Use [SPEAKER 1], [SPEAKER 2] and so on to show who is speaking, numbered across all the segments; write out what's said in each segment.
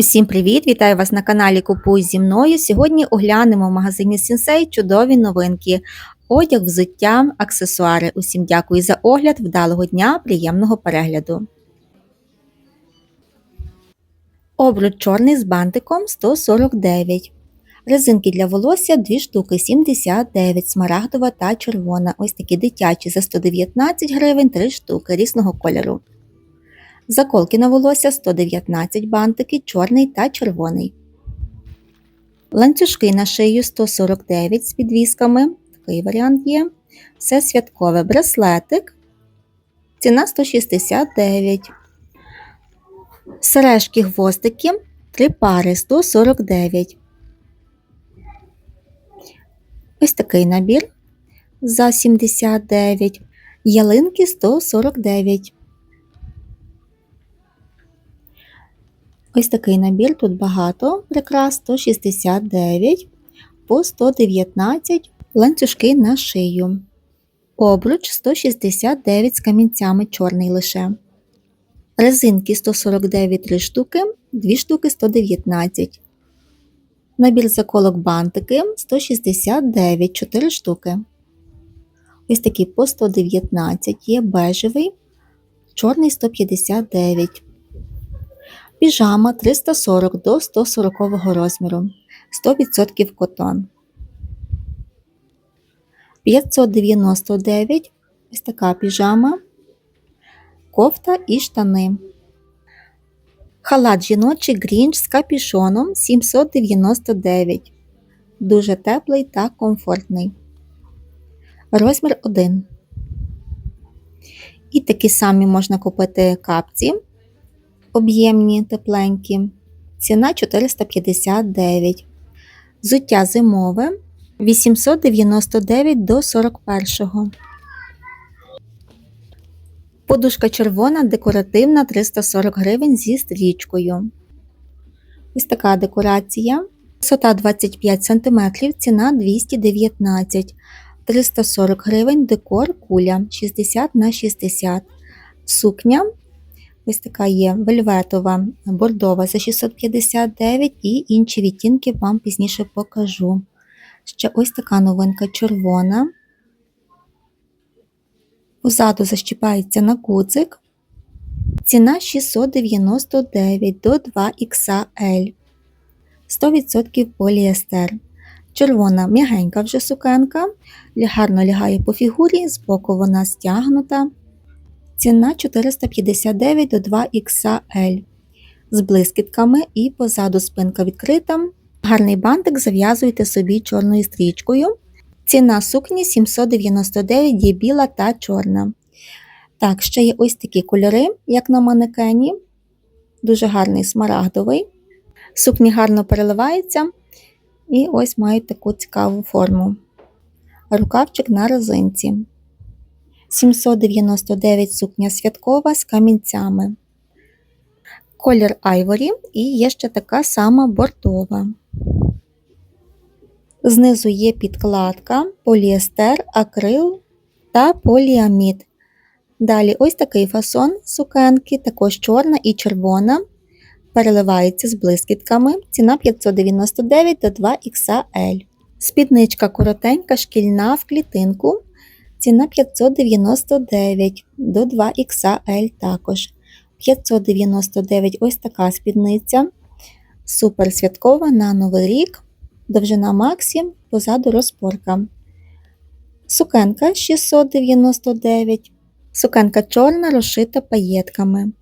[SPEAKER 1] Усім привіт! Вітаю вас на каналі Купуй зі мною. Сьогодні оглянемо в магазині Сінсей чудові новинки, одяг, взуття, аксесуари. Усім дякую за огляд, вдалого дня, приємного перегляду. Обруч чорний з бантиком 149. Резинки для волосся 2 штуки 79, смарагдова та червона. Ось такі дитячі за 119 гривень 3 штуки різного кольору. Заколки на волосся 119 бантики, чорний та червоний. Ланцюжки на шию 149 з підвісками. Такий варіант є. Все святкове браслетик. Ціна 169. Сережки гвоздики 3 пари 149. Ось такий набір за 79. Ялинки 149. Ось такий набір, тут багато прикрас 169 по 119 ланцюжки на шию. Обруч 169 з камінцями чорний лише. Резинки 149 3 штуки, 2 штуки 119. Набір заколок бантики 169 4 штуки. Ось такі по 119 є бежевий, чорний 159. Піжама 340 до 140 розміру, 100% котон. 599 ось така піжама, кофта і штани. Халат жіночий грінч з капішоном 799. Дуже теплий та комфортний. Розмір 1. І такі самі можна купити капці об'ємні, тепленькі. Ціна 459. Зуття зимове 899 до 41. Подушка червона декоративна 340 гривень зі стрічкою. Ось така декорація. Висота 25 см, ціна 219 340 гривень декор куля 60 на 60 Сукня Ось така є вельветова, бордова за 659 і інші відтінки вам пізніше покажу. Ще ось така новинка червона. Позаду защіпається на куцик. Ціна 699 до 2XL. 100% поліестер. Червона м'ягенька вже сукенка, гарно лягає по фігурі, збоку вона стягнута. Ціна 459 до 2XL з блискітками і позаду спинка відкрита. Гарний бантик зав'язуєте собі чорною стрічкою. Ціна сукні 799 є біла та чорна. Так, ще є ось такі кольори, як на манекені. Дуже гарний смарагдовий. Сукні гарно переливаються. І ось мають таку цікаву форму. Рукавчик на резинці. 799 сукня святкова з камінцями. Колір айворі і є ще така сама бортова. Знизу є підкладка, поліестер, акрил та поліамід. Далі ось такий фасон сукенки, також чорна і червона. Переливається з блискітками. Ціна 599 до 2XL. Спідничка коротенька, шкільна в клітинку. Ціна 599 до 2XL також. 599 ось така спідниця. Супер святкова на Новий рік. Довжина Максі, позаду розпорка. Сукенка 699. Сукенка чорна, розшита паєтками.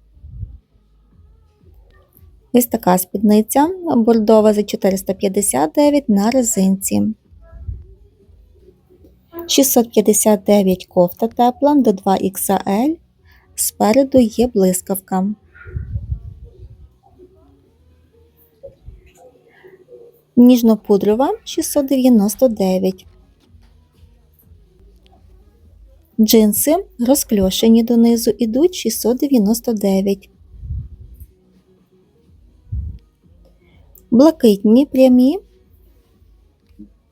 [SPEAKER 1] Ось така спідниця бордова за 459 на резинці. 659 кофта тепла до 2XL. Спереду є блискавка. Ніжно-пудрова 699. Джинси розкльошені донизу ідуть 699. Блакитні прямі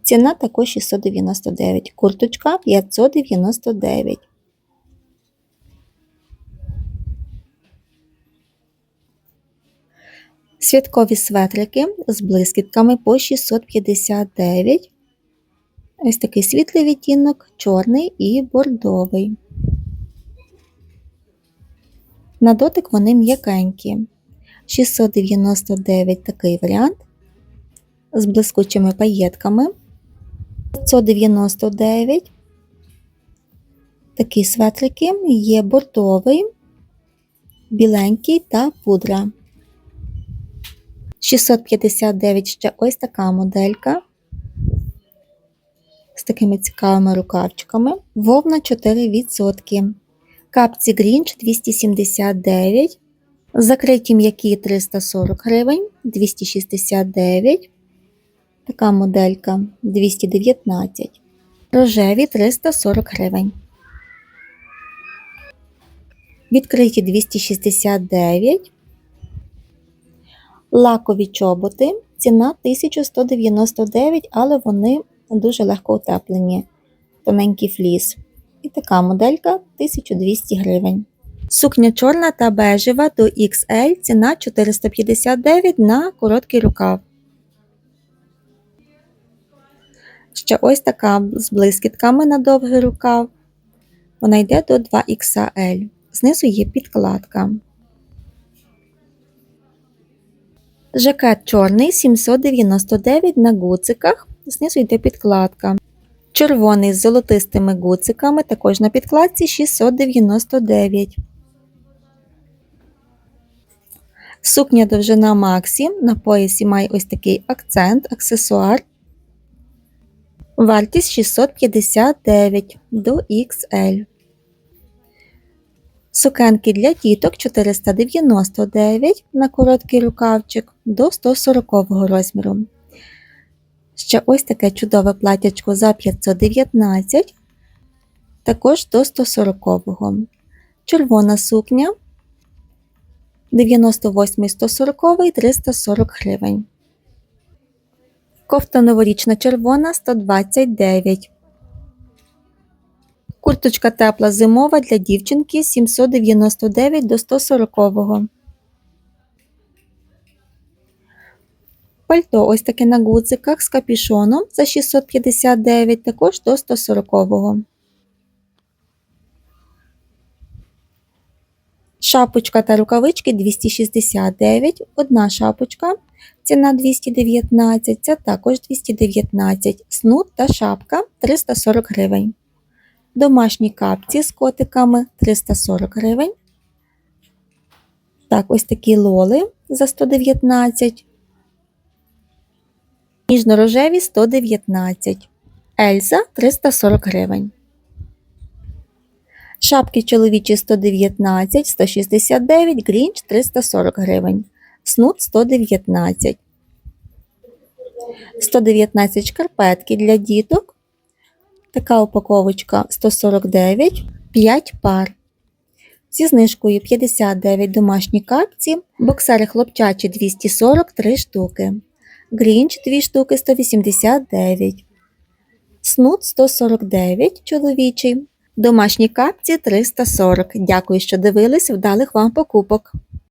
[SPEAKER 1] Ціна також 699. Курточка 599. Святкові светрики з блискітками по 659. Ось такий світлий відтінок, чорний і бордовий. На дотик вони м'якенькі. 699 такий варіант з блискучими паєтками. 599. Такі светрики є бордовий, біленький та пудра. 659 ще ось така моделька з такими цікавими рукавчиками. Вовна 4%. Капці Грінч 279. Закриті м'які 340 гривень, 269. Така моделька 219. Рожеві 340 гривень. Відкриті 269. Лакові чоботи. Ціна 1199, але вони дуже легко утеплені. Тоненький фліс. І така моделька 1200 гривень. Сукня чорна та бежева до XL, ціна 459 на короткий рукав. Ще ось така з блискітками на довгий рукав. Вона йде до 2XL. Знизу є підкладка. Жакет чорний 799 на гуциках. Знизу йде підкладка. Червоний з золотистими гуциками, також на підкладці 699. Сукня довжина Максі. На поясі має ось такий акцент, аксесуар. Вартість 659 до XL. Сукенки для діток 499 на короткий рукавчик до 140 розміру. Ще ось таке чудове платячко за 519, також до 140-го. Червона сукня 98 140 340 гривень. Кофта новорічна червона 129. Курточка тепла зимова для дівчинки 799 до 140. Пальто ось таке на гудзиках з капюшоном за 659, також до 140. Шапочка та рукавички 269, одна шапочка, ціна 219, це також 219, снуд та шапка 340 гривень. Домашні капці з котиками 340 гривень. Так, ось такі лоли за 119. Ніжно-рожеві 119. Ельза 340 гривень. Шапки чоловічі 119, 169, Грінч 340 гривень. Снуд 119. 119 шкарпетки для діток. Така упаковочка 149, 5 пар. Зі знижкою 59 домашні капці, боксери хлопчачі 243 штуки. Грінч 2 штуки 189. Снуд 149 чоловічий. Домашні капці 340. Дякую, що дивились. Вдалих вам покупок.